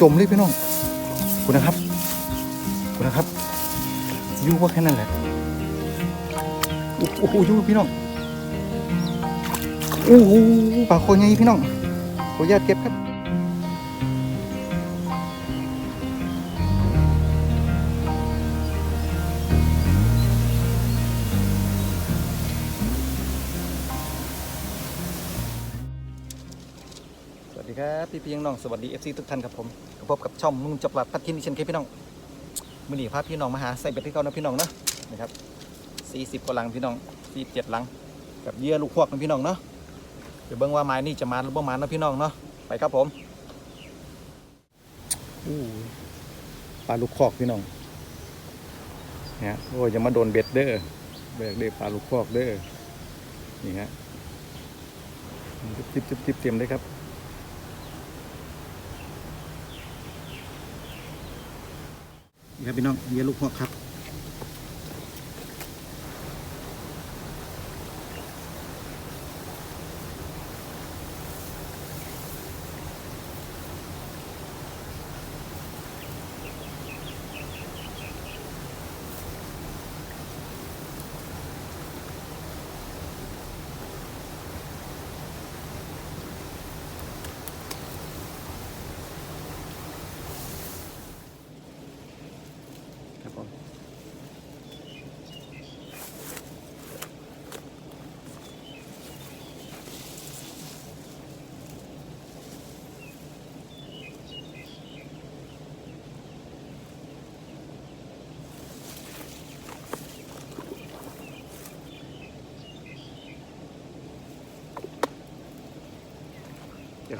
จมเลยพี่น้องคุณนะครับคุณนะครับยู่ว่าแค่นั้นแหละโอ้โหยู่พี่น้องโอ้โหปลาโคใหญ่พี่น้องขออนุญาตเก็บครับ พี่พี่น้องสวัสดี FC ทุกท่านครับผมพบกับช่องนุ่งจับหลัดพัดทินดิฉันเคพี่น้องมื่อนี้พาพี่น้องมาหาใส่เบ็ดที่เขานะพี่น้องเนาะนะครับ40กว่าลังพี่น้อง47ลัง กับเยื่อลูกพวกนะพี่น้องเนาะเดี๋ยวเบิ่งว่าไม้นี่จะมาหรือบ่มานะพี่น้องเนาะไปครับผมปลาลูกคอกพี่น้องเนี่ยโอ้ยอย่ามาโดนเบ็ดเด้อเบ็ดเด้อปลาลูกคอกเด้อนี่ฮะจิบจิบจิบเตรียมเลยครับ นี่ครับพี่น้องเยียลูกพวกครับ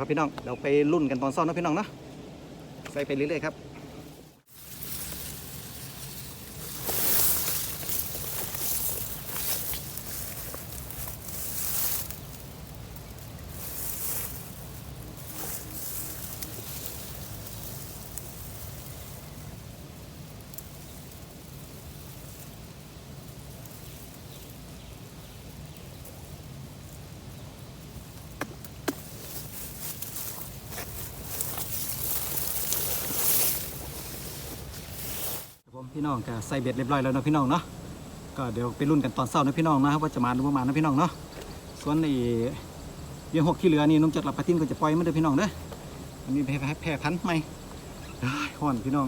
ครับพี่น้องเราไปรุ่นกันตอนซ่อนนะพี่น้องเนาะใส่ไปเรื่อยๆครับ พี่น้องก็ใส่เบ็ดเรียบร้อยแล้วนะพี่น้องเนาะก็เดี๋ยวไปรุ่นกันตอนเช้านะพี่น้องนะครับว่าจะมาหรือไม่มานะพี่น้องเนาะส่วนในเรื่องหกที่เหลือนี่นุ่มจัดหลับปลาทิ้นก็จะปล่อยมันเด้อพี่น้องเด้ออันนี้แพร่แพร่พันธุ์ใหม่เอ้ยฮ้อนพี่น้อง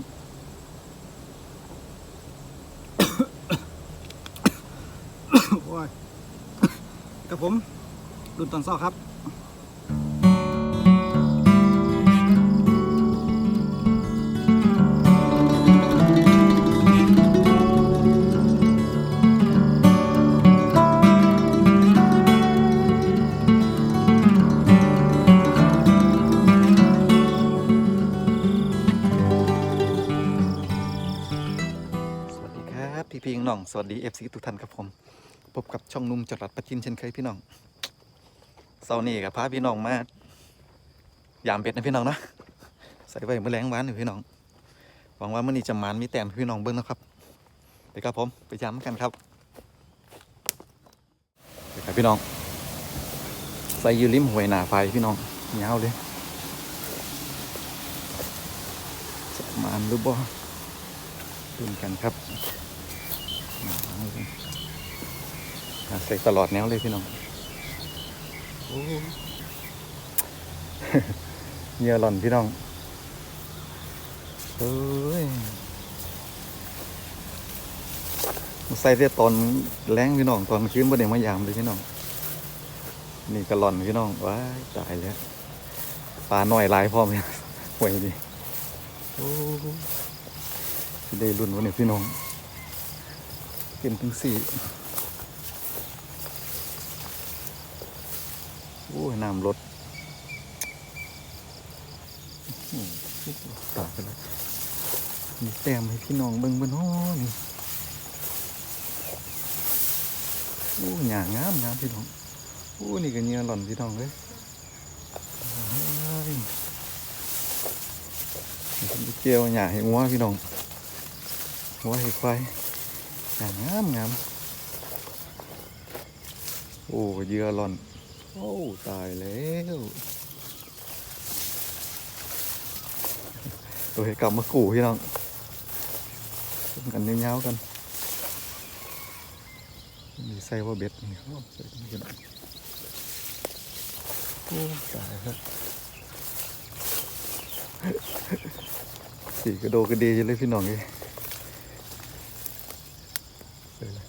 โอ้ยกับผมรุ่นตอนเช้าครับ สวัสดีเอฟซีทุกท่านครับผม พบกับช่องนุ่มจรัดประจินเช่นเคยพี่น้องเสาร์นี้กับพาพี่น้องมายามเป็ดนะพี่น้องนะใส่ไว้เมื่อแรงหวานอยู่พี่น้อง หวังว่ามื่อนี้จะมานมีแต้มพี่น้องเบิ้งนะครับไปครับผมไปยามกันครับไปครับพี่น้อง ใส่ยูริมหวยหนาไฟพี่น้องยาวเลยจะมานหรือบ่ดุนกันครับ ใส่ตลอดแนวเลยพี่น้องเยื่อหล่อนพี่น้องเฮ้ยใส่แต่ตอนแรงพี่น้องตอนคืนบ่ได้มายามเลยพี่น้อง นี่ก็หล่อนพี่น้องว้ายตายแล้วปลาหน่อยลายพร้อมเนี่ยห่วยดิโอ้สิได้รุ่นวันนี้พี่น้อง เป็นถึงสี่โอ้ยน้ำรถอื้อหือตากไปแล้วมีแต้มให้พี่น้องเบิ่งบนห้อนี่โอ้ยหยางามงามพี่น้องโอ้นี่ก็เนื้อหล่อนพี่น้องเลยเอ้ยนี่ผมจะเจียวหยาให้งัวพี่น้องหัวเห็ดควาย งามงามงามโอ้เยื่อหล่อน โอ้ตายแล้วตัวให้กลับมากู่พี่น้องเบิ่งกันยาวๆกันมีใส่ว่าเบ็ดนี่ครับใส่ไม่กันโอ้ตายครับสีกระโดกระเดยเลยพี่น้องเลยใส่เลย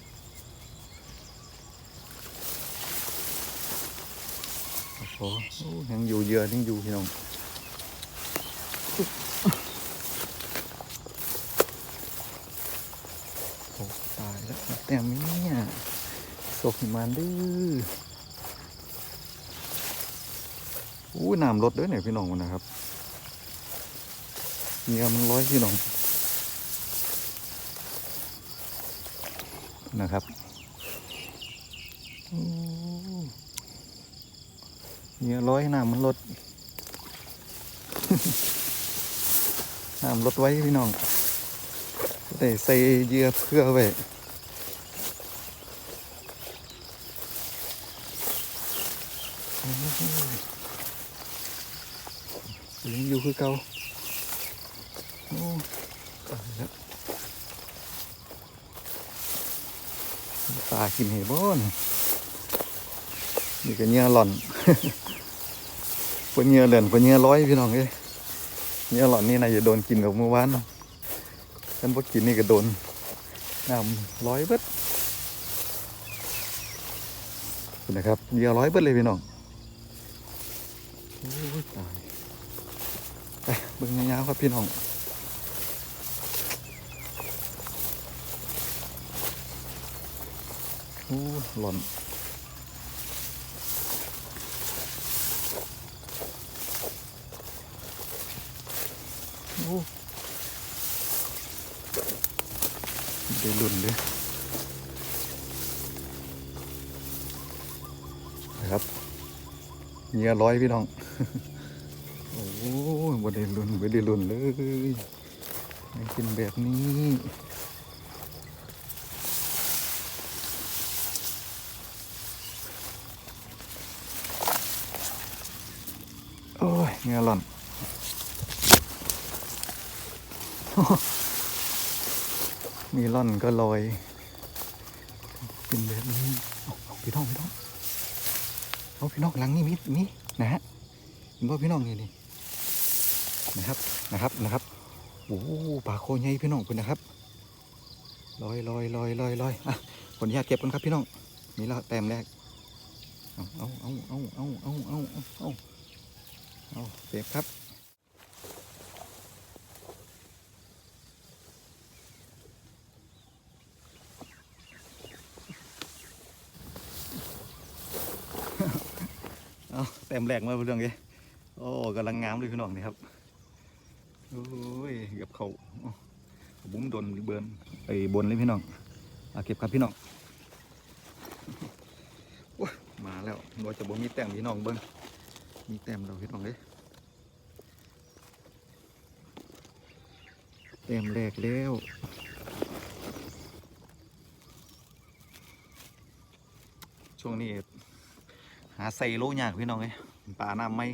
โอ้โหโอ้ ยังอยู่เยอะยังอยู่พี่น้องโอ้ตายแล้วแต่มีเนี่ยโซกิมันดื้ออู้น้ำลดด้วยเนี่ยพี่น้องนะครับเงียมันร้อยพี่น้องนะครับโอ้ เงียร้อยน้ำมันลดน้ำลดไว้พี่น้องได้ใส่เหยื่อเพื่อไว้ยังอยู่คือเก่าโอ้ตายแล้วปลากินเห็บ่นนี่ก็เหงื่อหล่อน ปนเงือเหลนปนเงื่อร้อยพี่น้องเอ้ยเงือหล่อนนี่นายจะโดนกินกับเมื่อวานฉันพอกินนี่ก็โดนน้ำร้อยเบิดนะครับเหยื่อร้อยเบิดเลยพี่น้องโอ้ยตายไปเบิ่งยาวๆครับพี่น้องโอ้หล่อน ได้ลุ่นเลยนะครับเงียร้อยพี่น้อง โอ้ยบ่ได้ลุ่นบ่ได้ลุ่นเลยไม่กินแบบนี้โอ้ยเงียหล่อน มีร่อนก็ลอย เป็นแบบนี้เอาพี่น้องพี่น้องเอาพี่น้องหลังนี่มีมีนะฮะเห็นว่าพี่น้องนี่นี่นะครับนะครับนะครับโอ้โหปลาโคใหญ่พี่น้องคุณนะครับลอยลอยลอยลอยลอยอะขออนุญาตเก็บกันครับพี่น้องนี่ละแต้มแรกเอาเอาเอาเอาเอาเอาเอาเอาเอาเอาเก็บครับ เอาแต้มแรกมาเรื่องนี้โอ้กำลังงามเลยพี่น้องนี่ครับโอ้ยเกับเขาบุ้มโดนเบิร์นไปบนเลยพี่น้องเอาเก็บครับพี่น้องโอ้ยมาแล้วเราจะบ่มีแต้มพี่น้องเบิ้งมีแต้มเราพี่น้องเลยแต้มแรกแล้วช่วงนี้าใส่โลยากพี่น้องเลยปลาน้ำไม่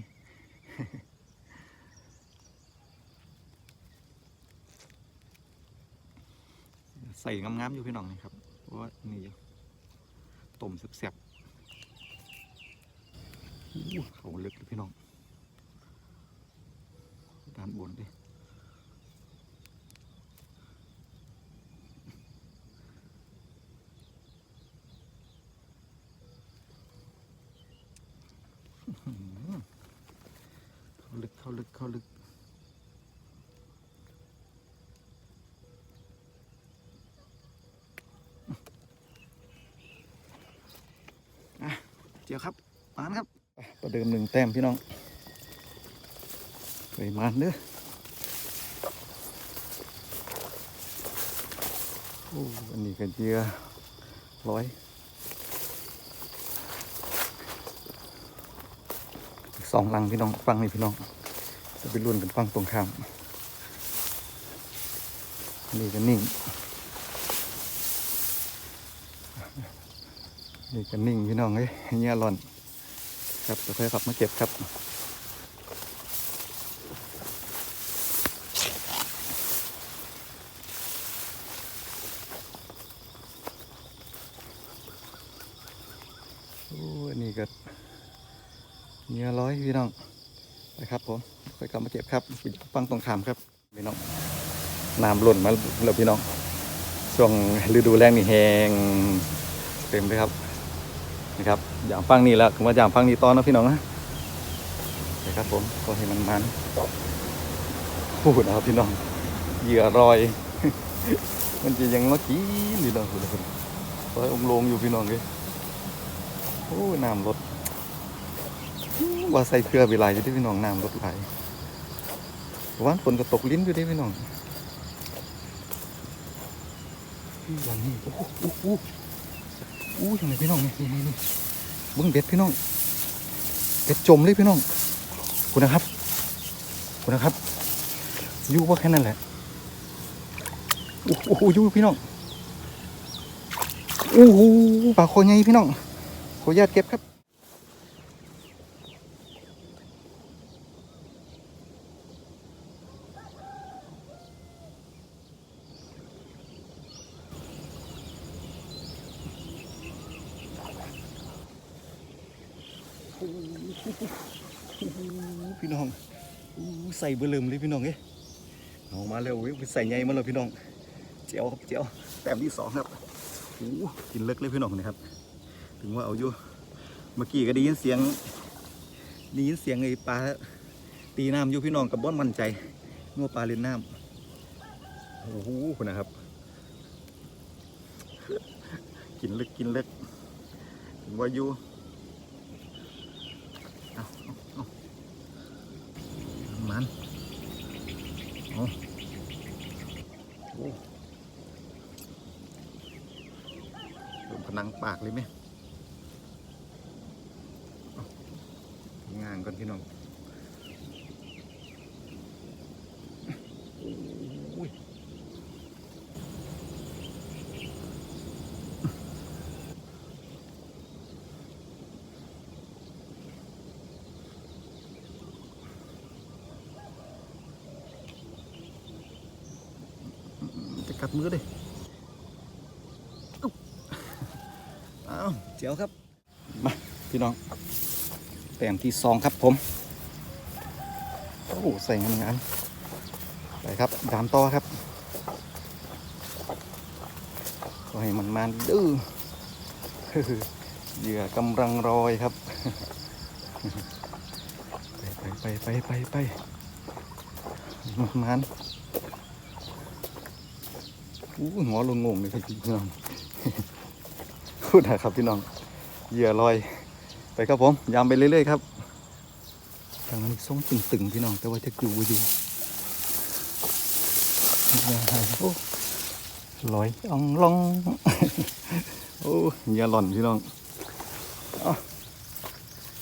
ใส่งามๆอยู่พี่น้องนี่ครับว่านี่ต้มแซ่บๆอู้เขาลึกเลยพี่น้องด้านบนดิเขาลึกเขาลึกเขาลึก เจียวครับมานครับประเดิมหนึ่งแต้มพี่น้องไปมานเด้อโอ้อันนี้กันเจียร้อยสองลังพี่น้องฟังนี่พี่น้อง จะไปรุ่นกันฟังตรงข้ามอันนี่ก็นิ่ง นี่ก็นิ่งพี่น้องเฮ้ยเงี้ยร่อน ครับเดี๋ยวค่อยขับมาเก็บครับโอ้นี่ก็เงี้ยร้อยพี่น้องไปครับผมค่อยกลับมาเก็บครับปังตรงขามครับพี่น้องน้ำหล่นมาแล้วพี่น้องช่วงฤดูแรงนี่แห้งเต็มเลยครับ นี่ครับยามฟังนี่แล้วผมว่ายามฟังนี่ตอนนะพี่น้องนะไปครับผมก็ให้มันมันพูดนะครับพี่น้องเหยื่อรอย มันจะยังเมื่อกี้นี่น้องคุณคุณรอยองลงอยู่พี่น้องเลยโอ้ยน้ำลดว่าใส่เครือเวลาอยู่ที่พี่น้องน้ำลดไหลวันฝนก็ตกลิ้นอยู่ที่พี่น้องอย่างนี้โอ้โห อ้โหโอ้โหยังไงพี่น้องนี่นี่นี่นี่บึ้งเบ็ดพี่น้องเบ็ดจมเลยพี่น้องคุณนะครับคุณนะครับยู่ว่าแค่นั้นแหละโอ้โหยู่พี่น้องโอ้โหปลาคอใหญ่พี่น้องขออนุญาตเก็บครับ พี่น้องอู้ ใส่เบลืมเลยพี่น้องเอ้ยเอามาเร็วเว้ยใส่ใหญ่มาเลยพี่น้อง เจียวครับเจียวแต้มที่สองครับโอ้กินเลิกเลยพี่น้องนะครับ ถึงว่าเอาอยู่เมื่อกี้ก็ได้ยินเสียงได้ยินเสียงไอ้ปลาตีน้ำอยู่พี่น้องกับบ้อนมั่นใจนัวปลาเล่นน้ำโอ้โหคุณนะครับ กินเลิกกินเลิกถึงว่าอยู่เอาเอาเอามันเอาโอ้ ลงผนังปากเลยไหมงานก่อนพี่น้องจะกัดมือเลยอ้าว เจียวครับมาพี่น้องแต้มที่สองครับผมโอ้ใส่งานงานๆไปครับดามต่อครับก็ให้มันมันดื้อเหยื่อกำลังรอยครับ ไปไปไปไปไปมันมันอู้หัวลงงงเลยครับพี่น้อง พูดนะครับพี่น้องเหยื่อลอย ไปครับผมยามไปเรื่อยๆครับทางนี้ทรงตึงๆพี่น้องแต่ว่าจะกลูอยู่โอ้ลอยอ่องลองโอ้เหยื่อหล่อนพี่น้องอ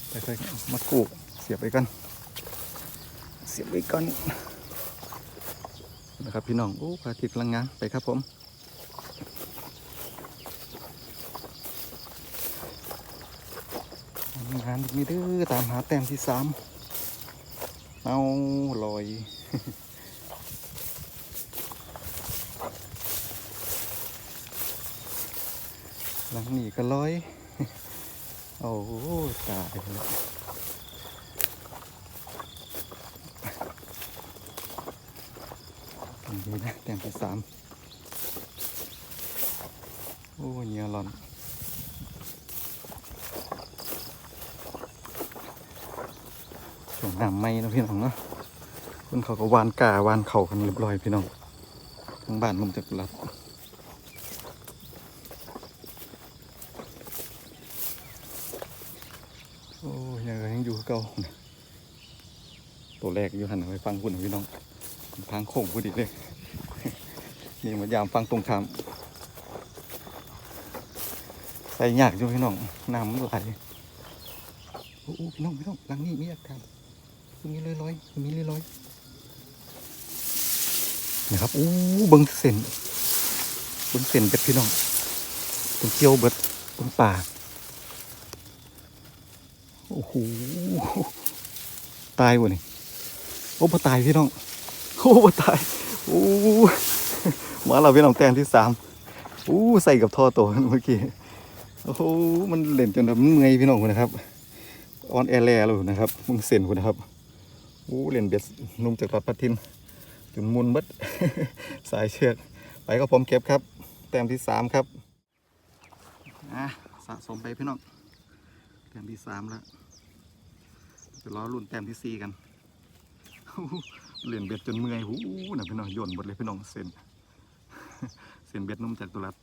ไปไปๆมากูเสียบไปกัน เสียบไปกันนะครับพี่น้องโอ้พระอาทิตย์กำลังงาไปครับผม งานอีกนิดเด้อตามหาแต้มที่สามเอาลอยหลังนี้ก็ลอย โอ้ตายแล้วดีนะแต้มที่สามโอ้เหงียหลอน วงน้ำไม่นะพี่น้องเนาะคนเขาก็วานกาวานเข่ากันเรียบร้อยพี่น้องทั้งบ้านมุมจักรัดโอ้ยยังยังอยู่เก่าตัวแรกอยู่หันไปฟังคุณพี่น้องทางโค้งพูดอีกเลยนี่มายามฟังตรงข้ามใส่ยากอยู่พี่น้องน้ำไหลโอ้พี่น้องพี่น้องหลังนี้มีอาการ ตรงนี้ลอยๆตรงนี้ลอยๆนะครับอู้เบิ้งเส้นเบิ้งเส้นเป็ดพี่น้องตรงเกี่ยวเบิดตรงปากโอ้โหตายวะนี่โอ้ปตายพี่น้องโอ้ปตายโอ้มาเราพี่น้องแต้มที่สามโอ้ใส่กับท่อโตเมื่อกี้โอ้โหมันเล่นจนแบบเมื่อยพี่น้องเลยนะครับโออนแอร์แลเลยนะครับมึงเส้นคุณนะครับ อู้เล่นเบ็ดนุ่มจากตัดปลาทินจนมุนเบิดสายเชือก ไปก็ผมเก็บครับ แต้มที่สามครับอะสะสมไปพี่น้องแต้มที่สามแล้วจะรอรุ่นแต้มที่สี่กันเล่นเบ็ดจนเมื่อยหูนะพี่น้องโยนหมดเลยพี่น้องเส้นเส้นเบ็ดนุ่มจากตุลัด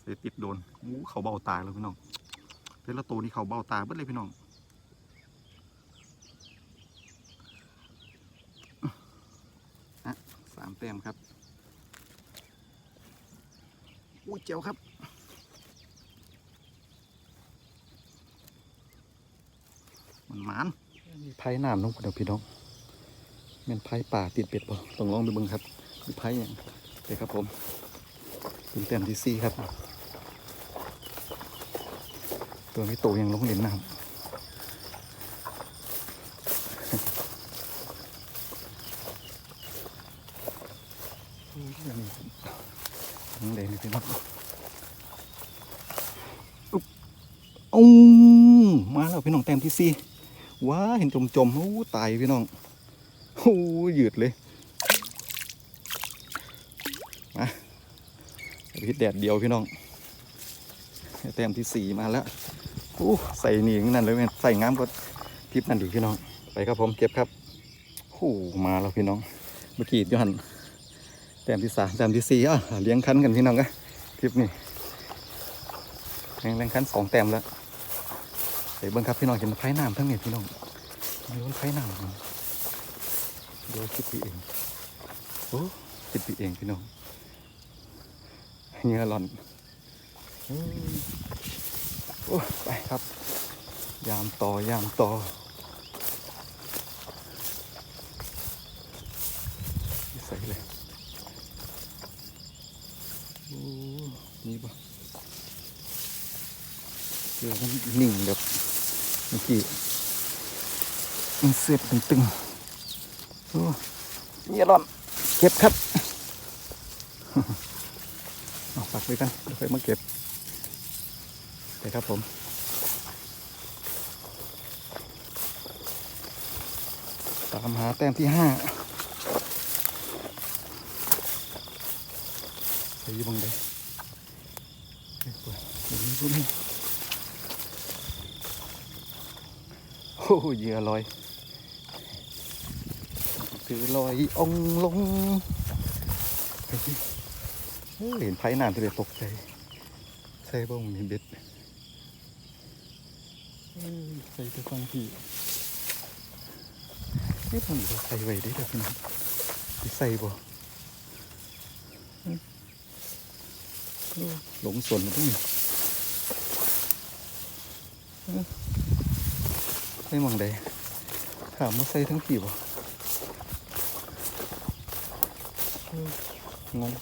เสยติดโดนอู้เขาเบ้าตาแล้วพี่น้องแต่ละตัวนี่เขาเบ้าตาเบิดเลยพี่น้องอะสามแต้มครับอู้เจียวครับมันหมานมีไผ่น้ำน้องเดี๋ยวพี่น้องแม่นไผ่ป่าติดเป็ดบ่ต้องลองดูเบิ่งครับมีไผ่อย่างไปครับผมเป็นแต้มที่สี่ครับ ตัวนี้โตยังลงเล่นน้ำโอ้ยอันนี้น้อง เล่นพี่น้องอู้มาแล้วพี่น้องแต้มที่สี่ว้าเห็นจมจมโอ้ตายพี่น้องโอ้หยืดเลยมาพิษแดดเดียวพี่น้องแต้มที่สี่มาแล้วอู้ใส่หนีนั่นเลยแม่ใส่งามก็ทิปนั่นดีพี่น้องไปครับผมเก็บครับโอ้มาแล้วพี่น้องเมื่อกี้ยหัน แต้มที่สามแต้มที่สี่อะเลี้ยงคันกันพี่น้องกะทริปนี้เลี้ยงคันสองแต้มแล้วไปเบิ้งครับพี่น้องเห็นไผ่น้ำทั้งนี้พี่น้องมีวันไผ่น้ำมันดูคิดปีเองโอ้คิดปีเองพี่น้องเงือหล่อนโอ้ไปครับ ยามต่อยามต่อใส่เลยโอ้นี่ปะ เดี๋ยวมันนิ่งแบบเมื่อกี้มันเสียบตึงๆโอ้เนี่ยร้อนเก็บครับเอาปักไว้กันเดี๋ยวค่อยมาเก็บไปครับผมตามหาแต้มที่ห้าใส่อยี่บังได้เฮ้ยเปิดเดี๋ยวนี้พวกนี้ โอ้โหเหยื่อลอยคือลอยองลงเห็นไผ่นานที่เลยตกใจ ใส่บ้างมีเบ็ดใส่ไปฟังพี่นี่ทำอยู่ใส่ไว้ได้แต่พี่น้องใส่บ่หลงสนแล้วพวกนี้ ส่หมองใดถามว่าใส่ทั้งพี่บ่งง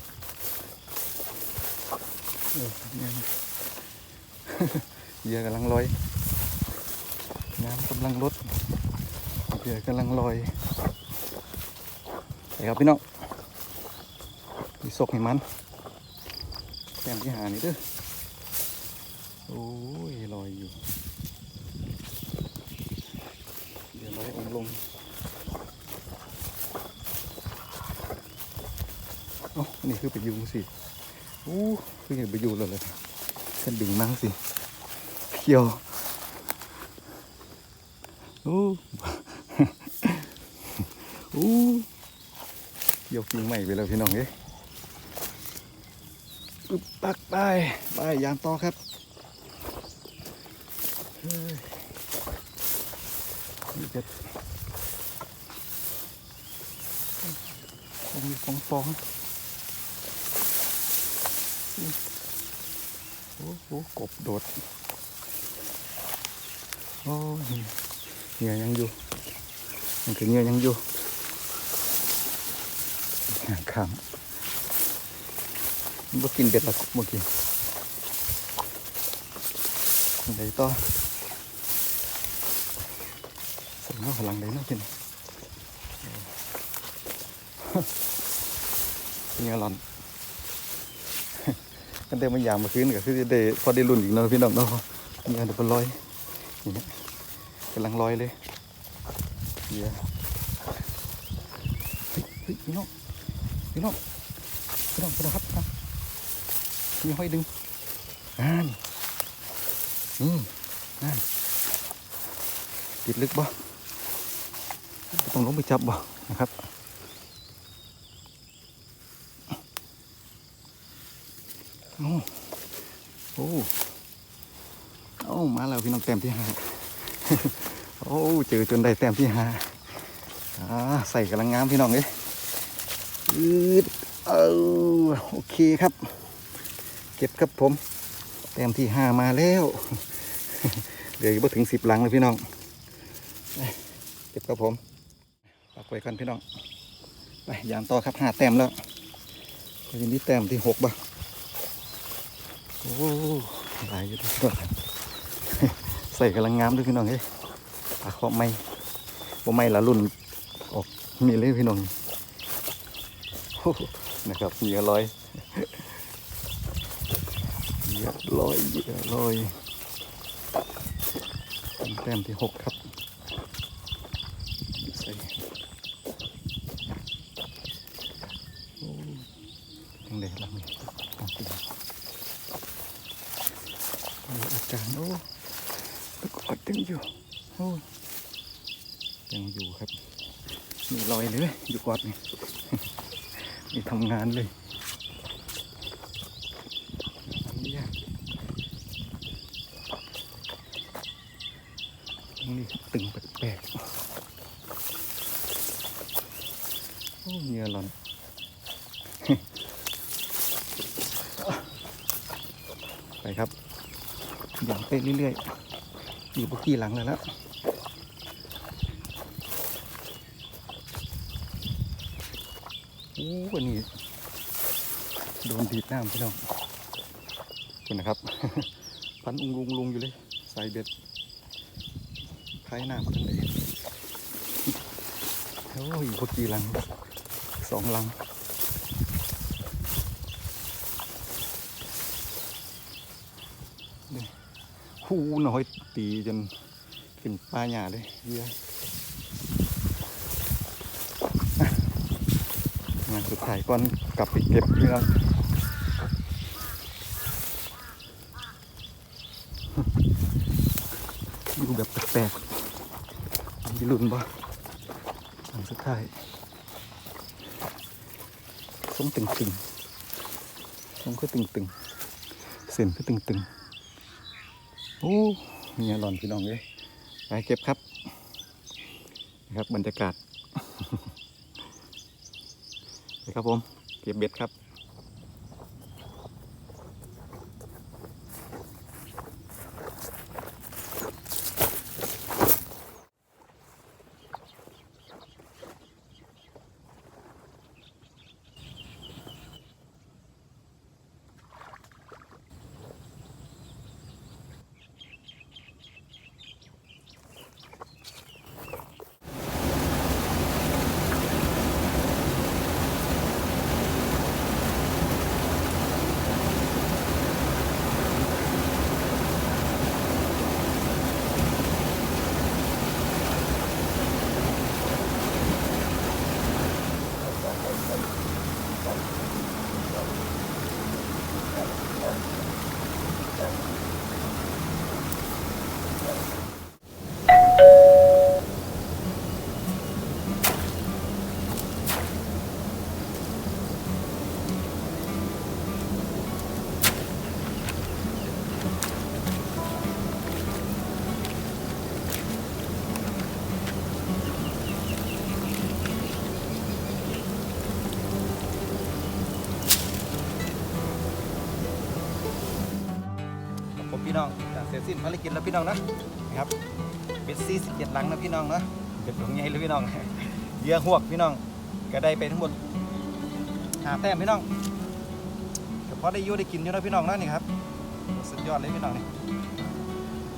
เออเนี่ยเหยื่อกำลังลอย น้ำกำลังลดเหยื่อกำลังลอยไปครับพี่น้องมีศกให้มันแต้มที่หานี่เด้อโอ้ยลอยอยู่เดี๋ยว ลอยองค์ลงเอ๋อนี่คือไปยุงสิโอ้คือเห็นไปยุงแล้วเลยฉันดึงมั่งสิเขียวโอ้โอ้เขียวกิ่งใหม่ไปแล้วพี่น้องเอ้ยปึ๊บปักไปไปยามต่อครับเฮ้ยนี่เด็ด ฟองฟองฟองโอ้โหกบโดด โอ้เหงื่อยังอยู่มันคือเหงื่อยังอยู่ห่างข้างมันบ่กินเบ็ดละกบเมื่อกี้ไหนต่อสมน้าพลังเลยนะพี่น เหงื่อหลอนกันแต่มายามมาคืนก็คือจะได้พอได้รุ่นอีกเนาะพี่น้องเนาะมีอันเดบลอยนี่นะกำลังลอยเลยเยวเฮ้ยเฮ้ยพี่น้องพี่น้องพี่น้องพี่น้องครับครับมีห้อยดึงนั่นนี่นั่นติดลึกบ่ต้องลงไปจับบ่นะครับ โอ้โอ้โอ้มาแล้วพี่น้องเต็มที่ห้าโอ้เจอจนได้แต้มที่ห้าใส่กำลังงามพี่น้องเลยอืดเออโอเคครับ เก็บครับผม แต้มที่ห้ามาแล้วเดี๋ยวอีกบ่ถึงสิบหลังเลยพี่น้องเก็บครับผมปักไว้กันพี่น้อง ไปยางต่อครับห้าแต้มแล้วยังมีแต้มที่หกบ่ โอ้หลายอยู่ด้วยใส่กำลังงามด้วยพี่น้องเฮ้ยปลาเคาะไม่บ่ไม่ละรุ่นออกมีเลยพี่น้องนะครับเหยื่อลอยเหยื่อลอยเหยื่อลอยเป็นแต้มที่หกครับใส่โอ้ยังเด็กลังนี่ต้องกินโอ้อา จารย์โอ้แล้วก็กดยังอยู่โอ้ยังอยู่ครับ มีรอยเลยอยู่กอดนี่มีทำงานเลยนนี้อะตรงนี้ตึงแปลกๆโอ้เหงื่อหลอนไปครับ อย่างไปเรื่อยๆอยู่บกี้หลังแล้วละโอ้วันนี้โดนดีดน้ำพี่น้องคุณนะครับ พันอุงลุงลุงอยู่เลยใส่เบ็ดคล้ายน้ำทั้งเลยโอ้ยบกี้หลังสองหลัง หูน้อยตีจนขึ้นป้าหญ้าเลยเยี่ยอะงานสุดท้ายก่อนกลับไปเก็บเรื่องอยู่แบบแปลกๆมีลุ้นบ่อันสุดท้ายทรงตึงๆทรงก็ตึงๆเส้นก็ตึงๆ โอ้มีอร่อนพี่น้องเลยไปเก็บครับนะครับบรรยากาศนะครับผม เก็บเบ็ดครับ พี่น้องจากเสร็จสิ้นภารกิจแล้วพี่น้องนะนะครับเป็นซีสิบเจ็ดหลังนะพี่น้องนะเป็นของใหญ่เลยพี่น้องเยื่อหวกพี่น้องก็ได้ไปทั้งหมดหาแต้มพี่น้องแต่พอได้ยูได้กินอยู่นะพี่น้องนะนี่ครับสุดยอดเลยพี่น้องนี่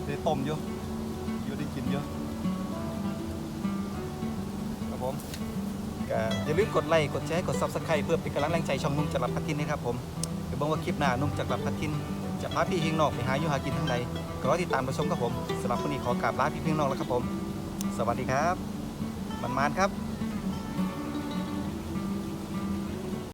ได้ต้มอยู่อยู่ได้กินเยอะครับผมก็อย่าลืมกดไลค์กดแชร์กดซับสไครต์เพื่อเป็นกำลังแรงใจช่องนุ่มจักรพัดทินนะครับผมเดี๋ยวบอกว่าคลิปหน้านุ่มจักรพัดทิน จะจะพาพี่เฮงนอกไปหาอยู่หากินทางใดก็รอติดตามรับชมครับผมสำหรับวันนี้ขอกราบลาพี่เฮงนอกแล้วครับผม สวัสดีครับมันมานครับ